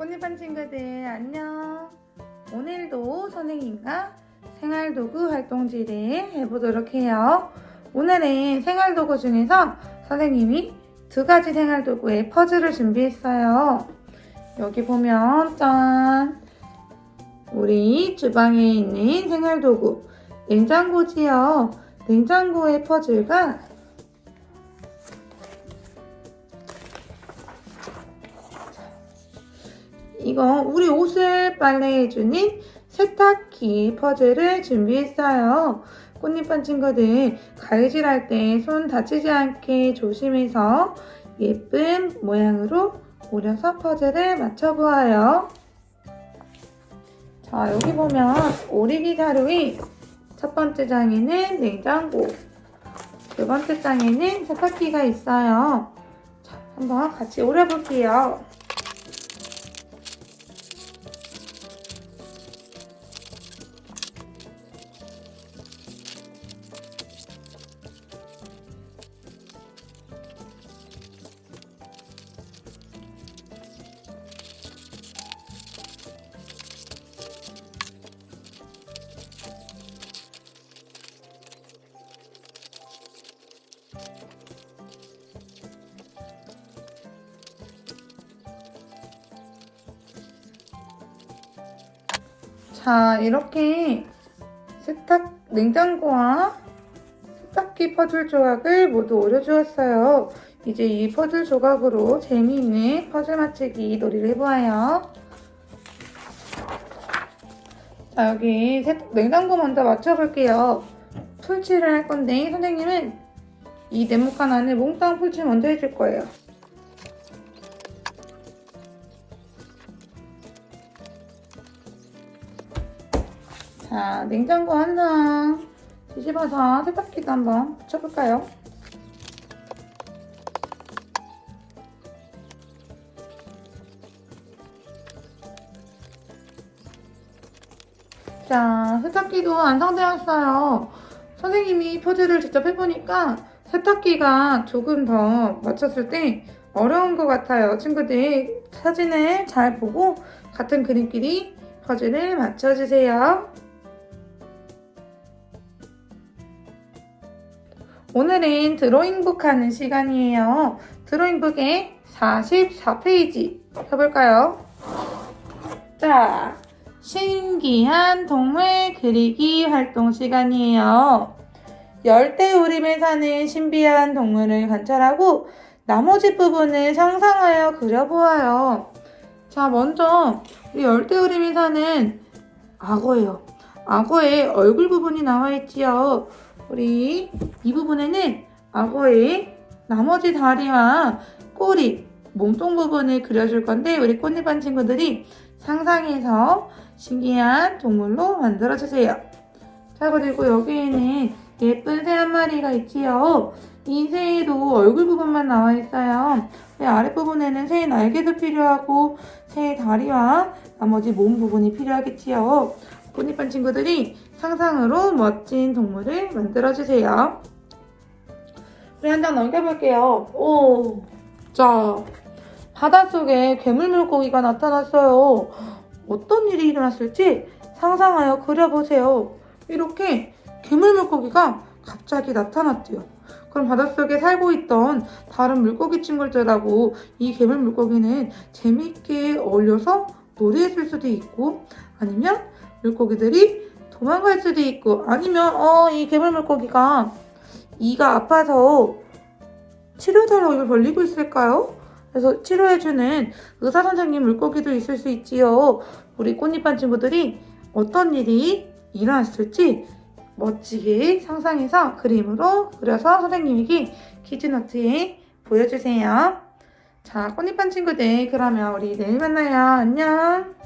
꽃잎반 친구들 안녕. 오늘도 선생님과 생활도구 활동지를 해보도록 해요. 오늘은 생활도구 중에서 선생님이 두 가지 생활도구의 퍼즐을 준비했어요. 여기 보면 짠! 우리 주방에 있는 생활도구 냉장고지요. 냉장고의 퍼즐과 이거 우리 옷을 빨래해주는 세탁기 퍼즐을 준비했어요. 꽃잎반 친구들 가위질할 때 손 다치지 않게 조심해서 예쁜 모양으로 오려서 퍼즐을 맞춰보아요. 자 여기 보면 오리기 자루의 첫 번째 장에는 냉장고 두 번째 장에는 세탁기가 있어요. 자 한번 같이 오려볼게요. 자, 이렇게 세탁 냉장고와 세탁기 퍼즐 조각을 모두 오려주었어요. 이제 이 퍼즐 조각으로 재미있는 퍼즐 맞추기 놀이를 해보아요. 자, 여기 세- 냉장고 먼저 맞춰볼게요. 풀칠을 할 건데 선생님은 이 네모칸 안에 몽땅 풀칠 먼저 해줄 거예요. 자, 냉장고 한상 뒤집어서 세탁기도 한번 붙여볼까요? 자, 세탁기도 완성되었어요. 선생님이 퍼즐을 직접 해보니까 세탁기가 조금 더 맞췄을 때 어려운 것 같아요. 친구들 사진을 잘 보고 같은 그림끼리 퍼즐을 맞춰주세요. 오늘은 드로잉북 하는 시간이에요. 드로잉북의 44페이지 펴볼까요? 자, 신기한 동물 그리기 활동 시간이에요. 열대우림에 사는 신비한 동물을 관찰하고 나머지 부분을 상상하여 그려보아요. 자, 먼저 우리 열대우림에 사는 악어예요. 악어의 얼굴 부분이 나와 있지요. 우리 이 부분에는 악어의 나머지 다리와 꼬리, 몸통 부분을 그려줄 건데 우리 꽃잎반 친구들이 상상해서 신기한 동물로 만들어주세요. 자 그리고 여기에는 예쁜 새 한 마리가 있지요. 이 새도 얼굴 부분만 나와 있어요. 네, 아랫부분에는 새의 날개도 필요하고 새의 다리와 나머지 몸 부분이 필요하겠지요. 꽃잎반 친구들이 상상으로 멋진 동물을 만들어주세요. 우리 한 장 넘겨볼게요. 오, 자, 바닷속에 괴물 물고기가 나타났어요. 어떤 일이 일어났을지 상상하여 그려보세요. 이렇게 괴물 물고기가 갑자기 나타났대요. 그럼 바닷속에 살고 있던 다른 물고기 친구들하고 이 괴물 물고기는 재미있게 어울려서 놀이했을 수도 있고 아니면 물고기들이 도망갈 수도 있고 아니면 어이 괴물 물고기가 이가 아파서 치료자로 입을 벌리고 있을까요? 그래서 치료해주는 의사 선생님 물고기도 있을 수 있지요. 우리 꽃잎반 친구들이 어떤 일이 일어났을지 멋지게 상상해서 그림으로 그려서 선생님에게 퀴즈노트에 보여주세요. 자, 꽃잎반 친구들 그러면 우리 내일 만나요. 안녕.